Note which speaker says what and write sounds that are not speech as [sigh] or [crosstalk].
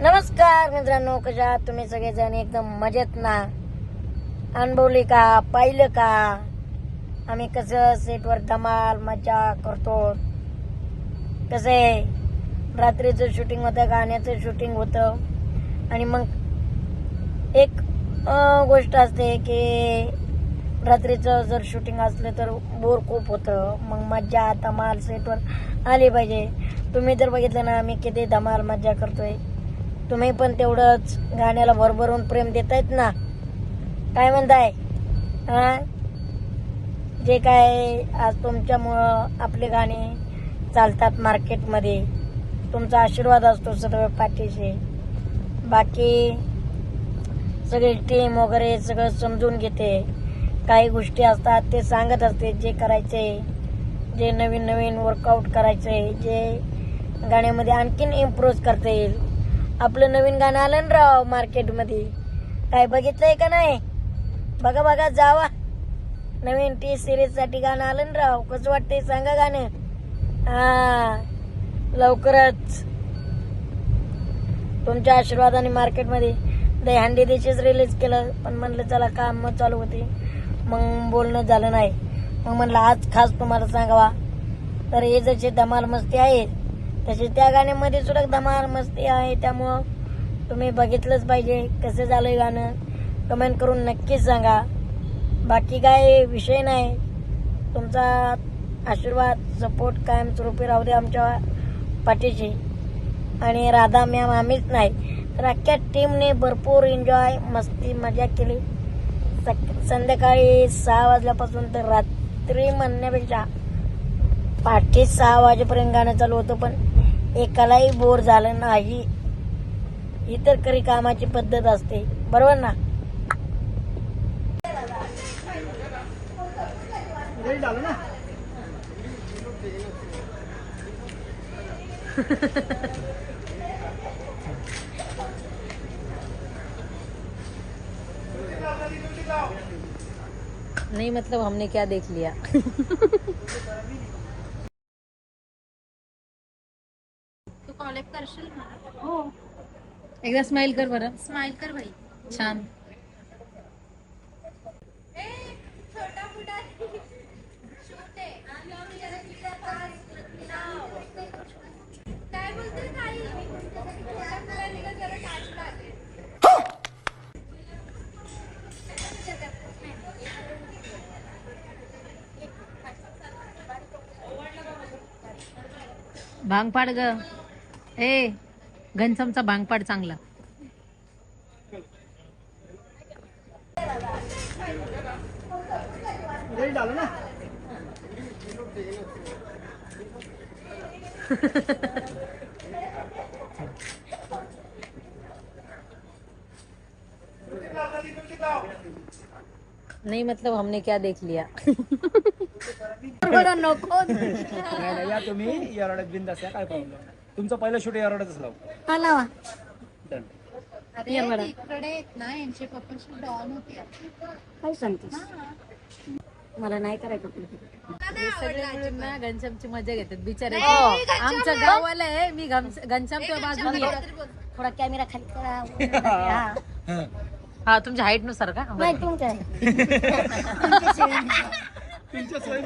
Speaker 1: नमस्कार मित्रांनो कशा तुम्ही सगळेजण? एकदम मजेत ना? अनुभवली का? पाहिलं का? आम्ही कसं सेटवर धमाल मजा करतो. कसं आहे? रात्रीचं शूटिंग होतं गाण्याचं शूटिंग होतं. आणि मग एक गोष्ट असते की रात्रीचं जर शूटिंग असलं तर बोर खूप होतं. मग मज्जा धमाल सेटवर आली पाहिजे. तुम्ही जर बघितलं ना आम्ही किती धमाल मज्जा करतोय. तुम्ही पण तेवढंच गाण्याला भरभरून प्रेम देतायत ना. काय म्हणताय? हा? जे काय आज तुमच्यामुळं आपले गाणे चालतात मार्केटमध्ये तुमचा आशीर्वाद असतो सर्व पाठीशी. बाकी सगळी टीम वगैरे सगळं समजून घेते. काही गोष्टी असतात ते सांगत असते जे करायचे जे नवीन नवीन वर्कआउट करायचे जे गाण्यामध्ये आणखीन इम्प्रूव्ह करता येईल. आपलं नवीन गाणं आलं ना राव मार्केटमध्ये. काय बघितलंय का नाही? बघा बघा जावा. नवीन टी सिरीजसाठी गाणं आलं ना राव. कसं वाटतंय सांगा गाणं? हा. लवकरच. तुमच्या आशीर्वादाने मार्केटमध्ये दहीहंडी दिशीच रिलीज केलं. पण म्हणलं चला काम मग चालू होते. मग बोलणं झालं नाही. मग म्हणलं आज खास तुम्हाला सांगावा. तर हे जसे धमाल मस्ती आहे तसेच त्या गाण्यामध्ये सुद्धा धमाल मस्ती आहे त्यामुळं तुम्ही बघितलंच पाहिजे कसं झालंय गाणं. कमेंट करून नक्कीच सांगा. बाकी काय विषय नाही. तुमचा आशीर्वाद सपोर्ट कायमस्वरूपी राहू दे आमच्या पाठीशी. आणि राधा मॅम आम्हीच नाही तर अख्ख्या टीमने भरपूर एन्जॉय मस्ती मजा केली. सक- संध्याकाळी सहा वाजल्यापासून तर रात्री म्हणण्यापेक्षा पहाटे सहा वाजेपर्यंत गाणं चालू होतं पण एकालाही बोर झालं नाही. इतर करी कामाची पद्धत असते. बरोबर ना? [laughs]
Speaker 2: नहीं मतलब हमने क्या देख लिया? [laughs]
Speaker 3: कॉलेक्ट करशील
Speaker 2: हो. एकदा स्माइल कर बरं.
Speaker 3: स्माइल कर भाई
Speaker 2: छान. भांग पाड ग. ए घनसमचा भांग पाड चांगला. नहीं मतलब हमने क्या देख लिया? [laughs] [laughs]
Speaker 1: नको [laughs]
Speaker 4: तुम्ही बिंदास काय प्रॉब्लेम तुमचं पहिलं शूट यारड्यातच लाव.
Speaker 1: हा लावा.
Speaker 4: डन
Speaker 3: अरे तिकडे आहेत ना यांचे पप्पाशी डॉन होते.
Speaker 1: काय सांगतेस? मला नाही करायचं
Speaker 2: हे सगळे मिळून ना घनश्यामची मजा घेतात बिचारे. आमचं गावाला आहे मी घनश- घनश्यामच्या बाजूने आहे.
Speaker 1: थोडा कॅमेरा खाली करा. हा.
Speaker 2: हा तुमच्या हाईटनुसार का?
Speaker 1: नाही तुमच्या. [laughs]